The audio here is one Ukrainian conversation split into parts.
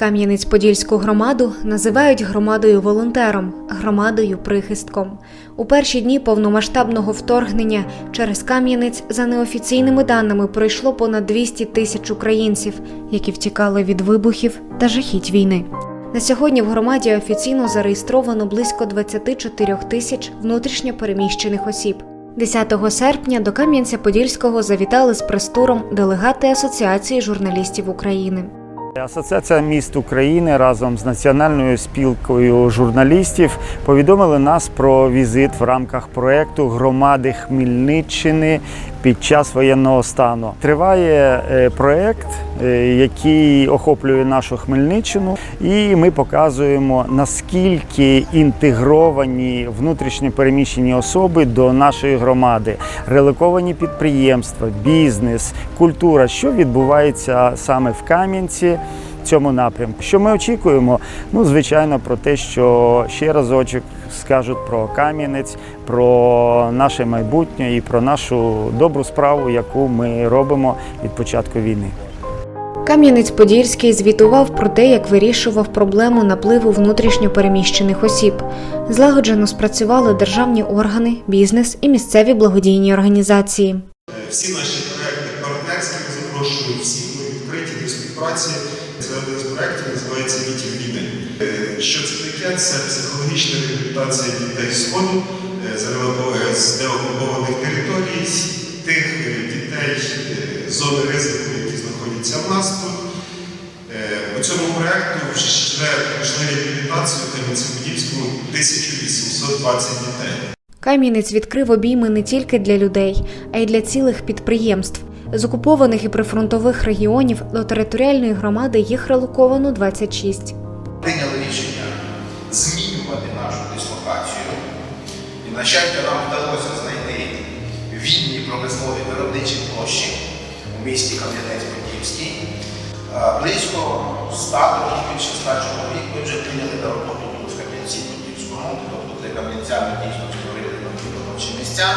Кам'янець-Подільську громаду називають громадою волонтером, громадою прихистком. У перші дні повномасштабного вторгнення через Кам'янець за неофіційними даними пройшло понад 200 тисяч українців, які втікали від вибухів та жахіть війни. На сьогодні в громаді офіційно зареєстровано близько 24 тисяч внутрішньо переміщених осіб. 10 серпня до Кам'янця-Подільського завітали з прес-туром делегати Асоціації журналістів України. Асоціація міст України разом з Національною спілкою журналістів повідомили нас про візит в рамках проекту громади Хмельниччини під час воєнного стану. Триває е, проект, е, який охоплює нашу Хмельниччину, і ми показуємо наскільки інтегровані внутрішньо переміщені особи до нашої громади, релоковані підприємства, бізнес, культура, що відбувається саме в Кам'янці. Цьому напрямку. Що ми очікуємо? Ну, звичайно, про те, що ще разочок скажуть про Кам'янець, про наше майбутнє і про нашу добру справу, яку ми робимо від початку війни. Кам'янець-Подільський звітував про те, як вирішував проблему напливу внутрішньо переміщених осіб. Злагоджено спрацювали державні органи, бізнес і місцеві благодійні організації. Всі наші проекти партнерські ми запрошуємо всіх, ми відкриті до співпраці. Це один з проєктів називається Вітів війни. Е, Що це таке? Це психологічна реабілітація дітей Сходу е, з деокупованих територій, тих е, дітей е, зони ризику, які знаходяться в нас тут. По цьому проєкту вже пройшли реабілітацію в Кам'янці-Подільському 1820 дітей. Кам'янець відкрив обійми не тільки для людей, а й для цілих підприємств. З окупованих і прифронтових регіонів до територіальної громади їх релоковано 26. прийняли рішення змінювати нашу дислокацію. І, на щастя, нам вдалося знайти вільні промислові виробничі площі у місті Кам'янець-Подільський. Е, Близько 100, трохи більше 100 чоловік ми вже прийняли на роботу в Кам'янці-Подільському, тобто для Кам'янця дійсно місця.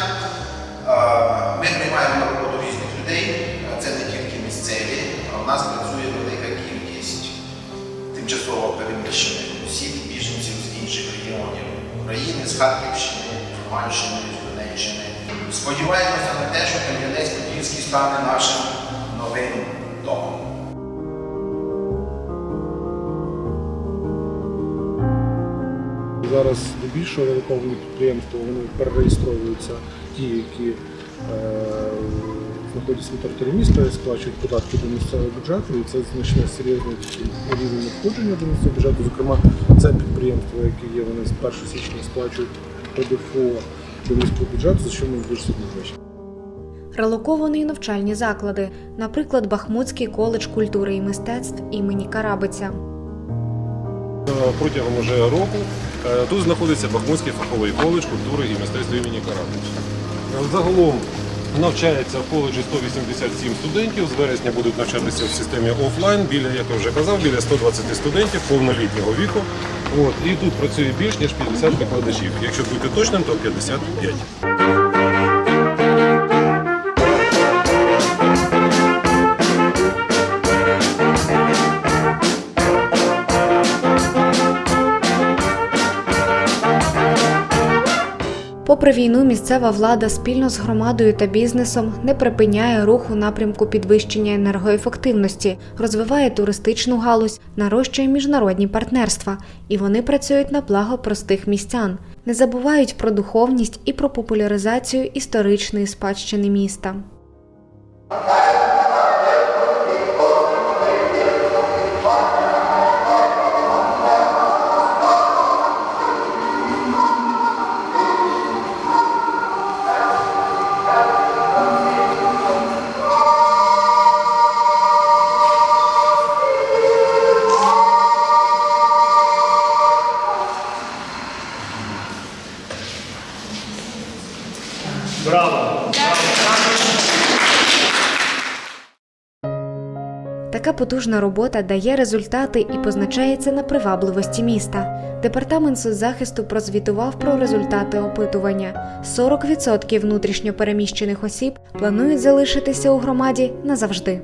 Е, Ми приймаємо роботу різних людей, це не тільки місцеві, а в нас працює велика кількість тимчасово переміщених осіб, біженців з інших регіонів України, з Харківщини, з Луганщини, з Донеччини. Сподіваємося на те, що Кам'янець-Подільський стане нашим новим домом. Зараз більшого релоковані підприємства вони перереєстровуються ті, які е, знаходяться на території міста, сплачують податки до місцевого бюджету, і це значне серйозне рівень надходження до місцевого бюджету. Зокрема, це підприємства, які є, вони з 1 січня сплачують ПДФО до міського бюджету, за що ми дуже сильно вдячні. Релоковані навчальні заклади, наприклад, Бахмутський коледж культури і мистецтв імені Карабиця. Протягом уже року е, тут знаходиться Бахмутський фаховий коледж культури і мистецтва імені Карабича. Загалом навчається в коледжі 187 студентів. З вересня будуть навчатися в системі офлайн. Біля, як я вже казав, біля 120 студентів повнолітнього віку. От, і тут працює більш ніж 50 викладачів. Якщо бути точним, то 55. Попри війну, місцева влада спільно з громадою та бізнесом не припиняє рух у напрямку підвищення енергоефективності, розвиває туристичну галузь, нарощує міжнародні партнерства, і вони працюють на благо простих містян, не забувають про духовність і про популяризацію історичної спадщини міста. Така потужна робота дає результати і позначається на привабливості міста. Департамент соцзахисту прозвітував про результати опитування. 40% внутрішньо переміщених осіб планують залишитися у громаді назавжди.